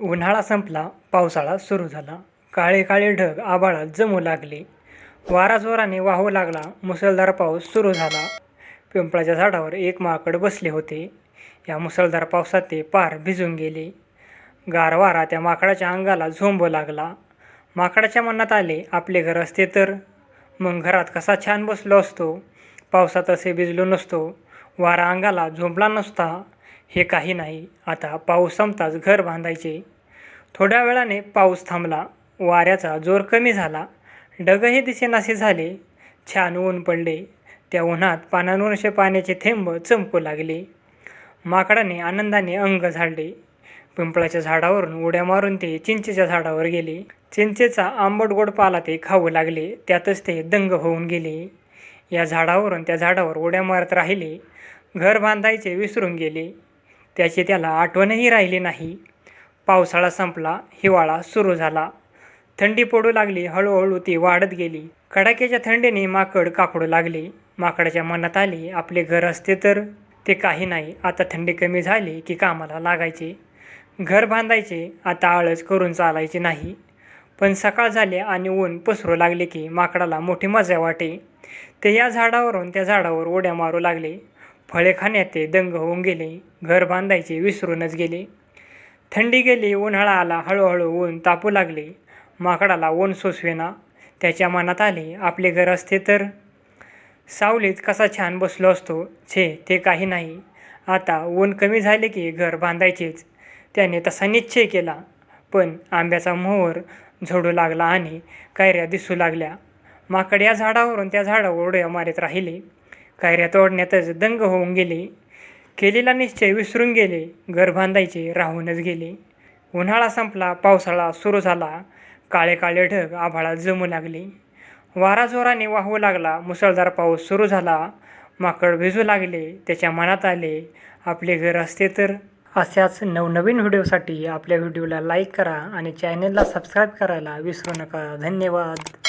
उन्हाळा संपला पावसाळा सुरू झाला. काळे काळे ढग आभाळात जमू लागले. वारा जोराने वाहू लागला मुसळधार पाऊस सुरू झाला. पिंपळाच्या झाडावर एक माकड बसले होते. या मुसळधार पावसात ते पार भिजून गेले. गार वारा त्या माकडाच्या अंगाला झोंबू लागला. माकडाच्या मनात आले आपले घर असते तर? मग घरात कसा छान बसलो असतो? पावसात असे भिजलो नसतो. वारा अंगाला झोंबला नसता. हे काही नाही. आता पाऊस संपताच घर बांधायचे. थोड्या वेळाने पाऊस थांबला. वाऱ्याचा जोर कमी झाला. ढगही दिसेनासे झाले. छान ऊन पडले. त्या उन्हात पानांवरचे पाण्याचे थेंब चमकू लागले. माकडाने आनंदाने अंग झाडले. पिंपळाच्या झाडावरून उड्या मारून ते चिंचेच्या झाडावर गेले. चिंचेचा आंबट गोड पाला ते खाऊ लागले. त्यातच ते दंग होऊन गेले. या झाडावरून त्या झाडावर उड्या मारत राहिले. घर बांधायचे विसरून गेले. त्याची त्याला आठवणही राहिली नाही. पावसाळा संपला हिवाळा सुरू झाला. थंडी पडू लागली हळूहळू ती वाढत गेली. कडाक्याच्या थंडीने माकड काकडू लागले. माकडाच्या मनात आले आपले घर असते तर? ते काही नाही. आता थंडी कमी झाली की कामाला लागायचे. घर बांधायचे आता आळस करून चालायचे नाही. पण सकाळ झाले आणि ऊन पसरू लागले की माकडाला मोठी मजा वाटे. ते या झाडावरून त्या झाडावर उड्या मारू लागले. फळे खाण्यात ते दंग होऊन गेले घर बांधायचे विसरूनच गेले. थंडी गेली उन्हाळा आला हळूहळू ऊन तापू लागले. माकडाला ऊन सोसवेना त्याच्या मनात आले आपले घर असते तर? सावलीत कसा छान बसलो असतो छे ते काही नाही. आता ऊन कमी झाले की घर बांधायचेच. त्याने तसा निश्चय केला. पण आंब्याचा मोहर झोडू लागला आणि कैऱ्या दिसू लागल्या. माकड या झाडावरून त्या झाडावर उड्या मारत राहिले. कायऱ्या तोडण्यातच दंग होऊन गेले. केलेला निश्चय विसरून गेले. घर बांधायचे राहूनच गेले. उन्हाळा संपला पावसाळा सुरू झाला. काळे काळे ढग आभाळात जमू लागले. वारा जोराने वाहू लागला. मुसळधार पाऊस सुरू झाला. माकड भिजू लागले. त्याच्या मनात आले आपले घर असते तर? अशाच नवनवीन व्हिडिओसाठी आपल्या व्हिडिओला लाईक करा आणि चॅनलला सबस्क्राईब करायला विसरू नका. धन्यवाद.